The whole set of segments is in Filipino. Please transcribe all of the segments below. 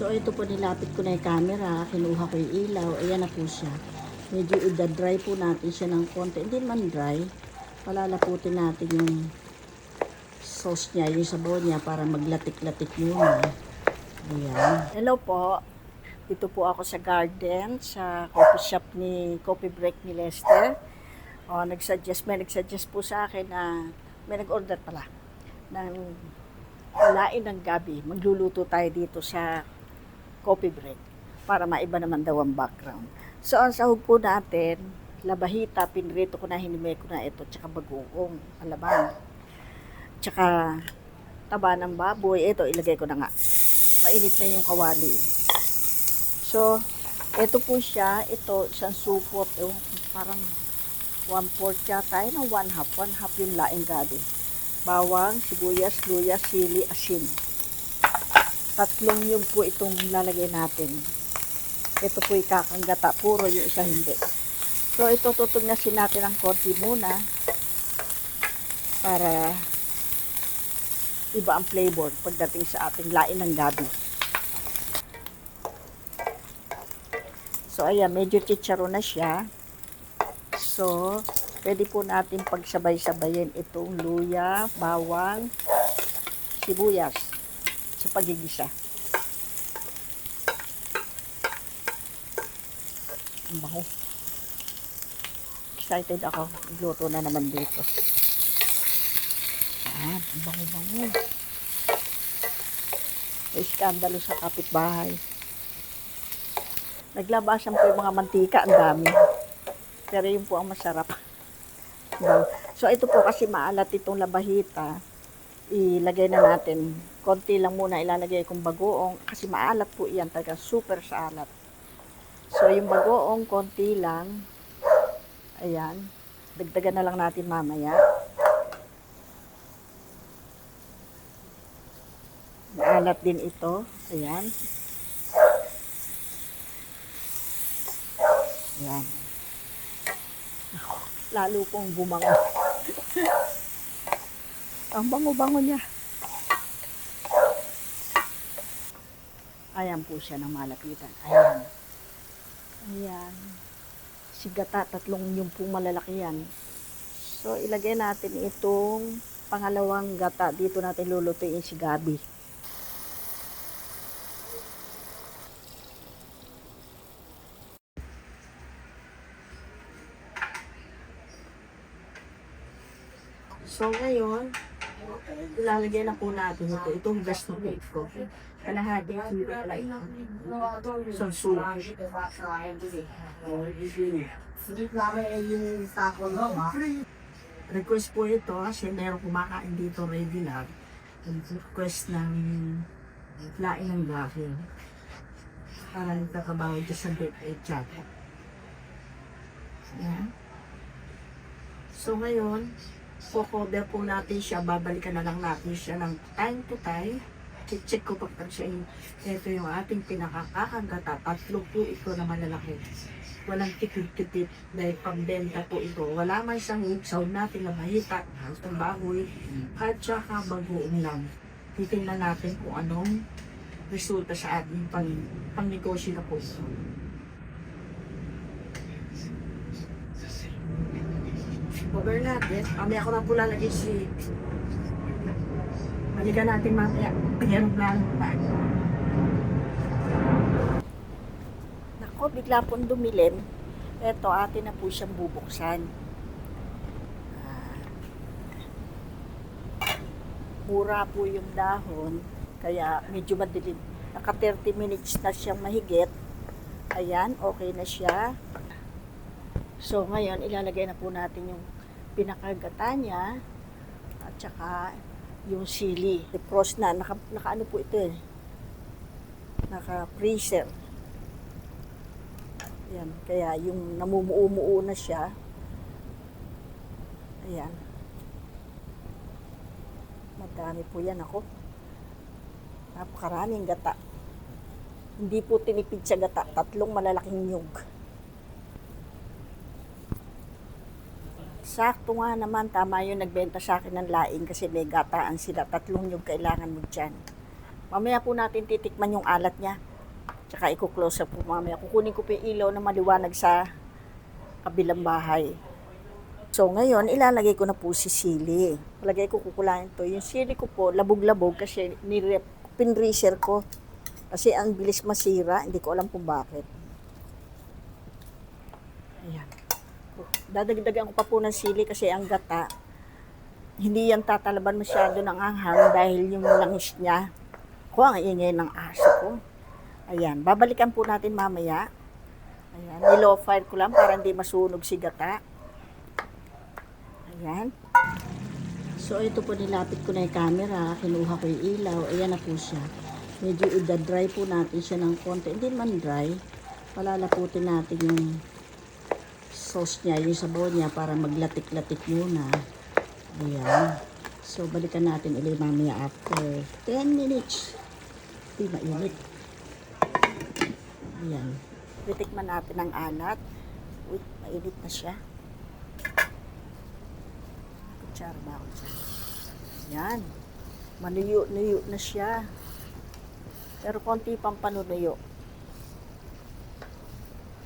So, ito po nilapit ko na yung camera. Kinuha ko yung ilaw. Ayan na po siya. Medyo i-dry po natin siya ng konti. Hindi man dry. Palalaputin natin yung sauce niya, yung sabaw niya para maglatik-latik muna. Ayan. Hello po. Dito po ako sa garden, sa coffee shop ni Coffee Break ni Lester. O, nagsuggest, may nagsuggest po sa akin na may nag-order pala ng lain ng gabi. Magluluto tayo dito sa coffee break para maiba naman daw ang background. So, ang sahog po natin, labahita, pinrito ko na, hinimay ko na ito, tsaka bagoong, alaman. Tsaka taba ng baboy, ito ilagay ko na nga. Mainit na yung kawali. So, ito po siya, ito isang supot, yung parang one fourth yata, yun ang one half, one half yung laing gabi. Bawang, sibuyas, luya, sili, asin. Tatlong yung po itong lalagay natin. Ito po ikakanggata, puro yung isa hindi. So, ito tutugnasin natin ang konti muna para iba ang flavor pagdating sa ating lain ng gabi. So, ayan, medyo chicharo na siya. So, pwede po natin pagsabay-sabayin itong luya, bawang, sibuyas sa pagigisa. Ang bango. Excited ako. Luto na naman dito. Ang bango-bango. May iskandalo sa kapitbahay. Naglabasan po yung mga mantika, ang dami. Pero yun po ang masarap. So ito po kasi maalat itong labahita. Ilagay na natin. Konti lang muna ilalagay kong bagoong kasi maalat po iyan talaga super sa alat. So yung bagoong konti lang. Ayan. Dagdagan na lang natin mamaya. Maalat din ito. Ayan. Ayan. Lalo pong bumango. Ang bango-bango niya. Ayan po siya ng malapitan. Ayan. Ayan. Sigata, tatlong yung pong malalaki yan. So, ilagay natin itong pangalawang gata. Dito natin lulutuin si Gabi. So, ngayon, ilalagay na po natin ito. Itong gas na cake ko. Kalahati kilo lang. So, so, request po ito kasi meron kumakain dito regular. Request ng lain ng gabi. Para nagkakabaw dyan sa birthday chat. Ayan. So ngayon, kukover po natin siya, babalikan na lang natin siya ng time to time. Check ko pag siya yung, ito yung ating pinakakakagata, tatlo po ito na malalaki. Walang tipid-tipid dahil pambenta po ito. Wala man siyang sound natin na mahita, itong baboy, at saka bagoong lang. Titingnan natin kung anong resulta sa ating pang, pang-negosyo na po Cover natin. Mamaya ko na po lalagay si... Balikan natin mamaya. Meron plano pa. Nako, bigla pong dumilim. Eto, atin na po siyang bubuksan. Ah. Mura po yung dahon. Kaya medyo madilim. Naka 30 minutes na siyang mahigit. Ayan, okay na siya. So, ngayon, ilalagay na po natin yung pinakagata niya at saka yung sili. Defrost na. Naka, naka ano po ito eh. Naka-freezer. Ayan. Kaya yung namumuo-muo na siya. Ayan. Madami po yan ako. Napakaraming gata. Hindi po tinipid sa gata. Tatlong malalaking nyug. Sakto nga naman, tama yung nagbenta sa akin ng laing kasi may gataan sila. Tatlong yung kailangan mo dyan. Mamaya po natin titikman yung alat niya. Tsaka i-close up po mamaya. Kukunin ko po yung ilaw na maliwanag sa kabilang bahay. So, ngayon, ilalagay ko na po si sili. Lagay ko kukulain to. Yung sili ko po, labog-labog kasi nirep, pinreaser ko. Kasi ang bilis masira, hindi ko alam kung bakit. Ayan. Dadagdagan ko pa po ng sili kasi ang gata, hindi yan tatalaban masyado ng anghang dahil yung langis niya. Ko ang ingay ng aso ko. Ayan, babalikan po natin mamaya. Ayan, nilow fire ko lang para hindi masunog si gata. Ayan. So, ito po nilapit ko na yung camera. Kinuha ko yung ilaw. Ayan na po siya. Medyo i-dry po natin siya ng konti. Hindi man dry. Palalaputin natin yung sauce niya, yung sabaw niya para maglatik-latik muna. Ayan. So, balikan natin ulit mamaya after 10 minutes. Hindi mainit. Ayan. Titikman natin ang alat. Uy, mainit na siya. Kutsara ba ako dyan? Yan. Manuyo-nuyo na siya. Pero konti pang panunuyo.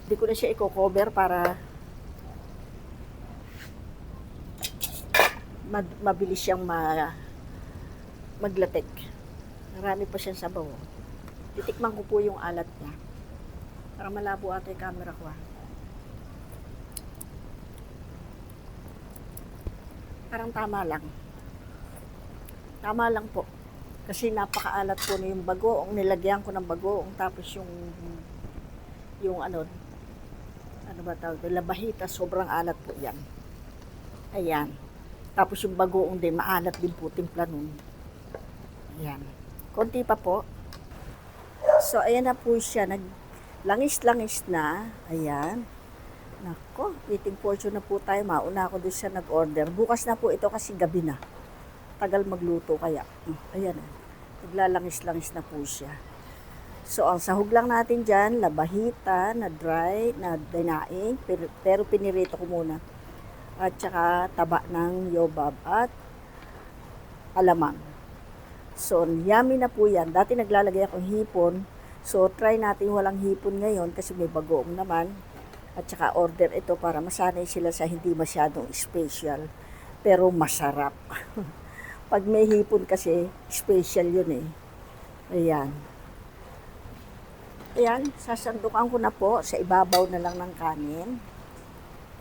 Hindi ko na siya i-cover para mabilis siyang ma maglatek. Marami pa siyang sabaw. Titikman ko po yung alat niya. Para malabo ata yung camera ko ah. Parang tama lang. Tama lang po. Kasi napakaalat po na yung bagoong. Nilagyan ko ng bagoong. Tapos yung yung ano ano ba tawag? Labahita. Sobrang alat po yan. Ayan. Tapos yung bagoong din, maalat din po timpla nun. Ayan. Konti pa po. So, ayan na po siya. Naglangis-langis na. Ayan. Nako, eating portion na po tayo. Mauna ako doon siya nag-order. Bukas na po ito kasi gabi na. Tagal magluto kaya. Ayan na. Naglalangis-langis na po siya. So, ang sahog lang natin dyan, labahita, na dry, na dinaing, pero, pero pinirito ko muna. At saka taba ng yobab at alamang. So, yummy na po yan. Dati naglalagay akong hipon. So, try natin walang hipon ngayon kasi may bagoong naman. At saka order ito para masanay sila sa hindi masyadong special. Pero masarap. Pag may hipon kasi, special yun eh. Ayan. Ayan, sasandukan ko na po sa ibabaw na lang ng kanin.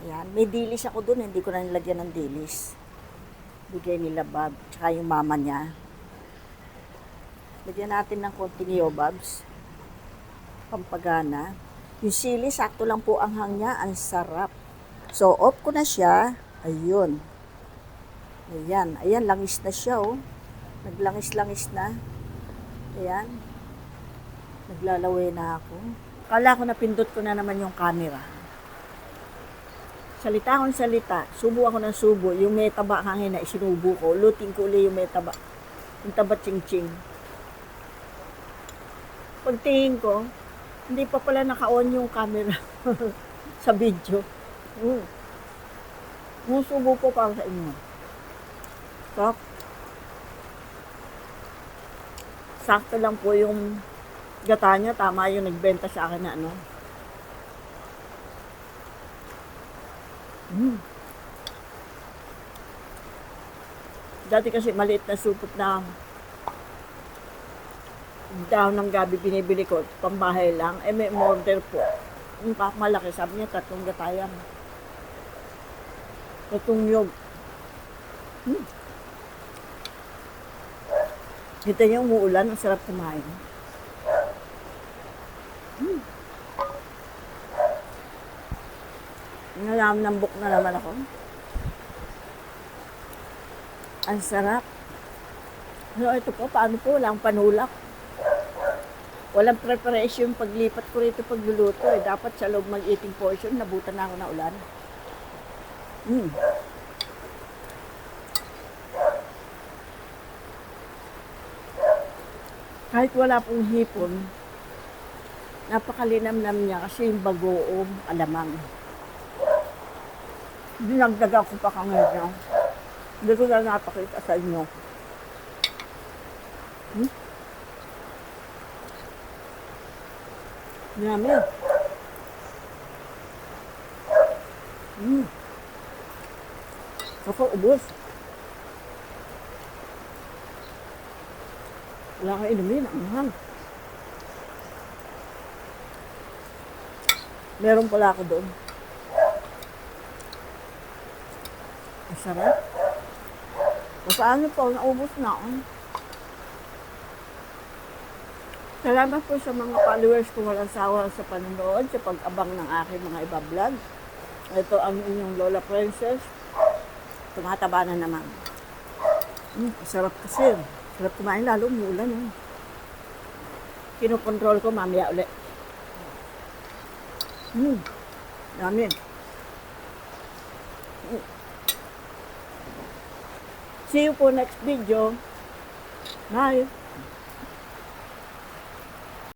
Ayan, may dilis ako dun, hindi ko na nilagyan ng dilis. Bigay nila Bob, tsaka yung mama niya. Lagyan natin ng konting yobabs. Pampagana. Yung sili, sakto lang po ang hang niya. Ang sarap. So, off ko na siya. Ayun. Ayan. Ayan, langis na siya, oh. Naglangis-langis na. Ayan. Naglalaway na ako. Kala ko napindot ko na naman yung camera. Salita akong salita. Subo ako ng subo. Yung may taba hangin na isinubo ko. Luting ko ulit yung may taba. Yung taba ching-ching. Pagtingin ko, hindi pa pala naka-on yung camera sa video. Mm. Musubo ko para sa inyo. Stop. Sakto lang po yung gata niya. Tama yung nagbenta sa akin na ano. Mm. Dati kasi maliit na supot na dahon ng gabi binibili ko, pambahay lang. Eh may order po. Yung malaki, sabi niya, tatlong gatayan. Tatlong nyog. Hmm. Kita niyo umuulan, ang sarap kumain. Nalamnambok na naman ako. Ang sarap. So, ito po, paano po? Walang panulak. Walang preparation paglipat ko rito pagluluto eh. Dapat sa loob mag-eating portion, nabutan na ako na ulan. Mm. Kahit wala pong hipon, napakalinamnam niya kasi yung bagoong alamang. Dinagdaga ko pa kanina. Hindi ko na napakita sa inyo. Hmm? Yummy. Mm. Ako, ubos. Wala kang inumin, ang hang. Meron pala ako doon. Ang sarap. Paano po, naubos na ako. Salamat po sa mga followers ko walang sawa sa panonood, sa pag-abang ng aking mga iba vlog. Ito ang inyong Lola Princess. Tumataba na naman. Mm, sarap kasi. Sarap kumain lalo umuulan. Eh. Kinokontrol ko mamaya ulit. Mm, dami. See you po next video. Bye.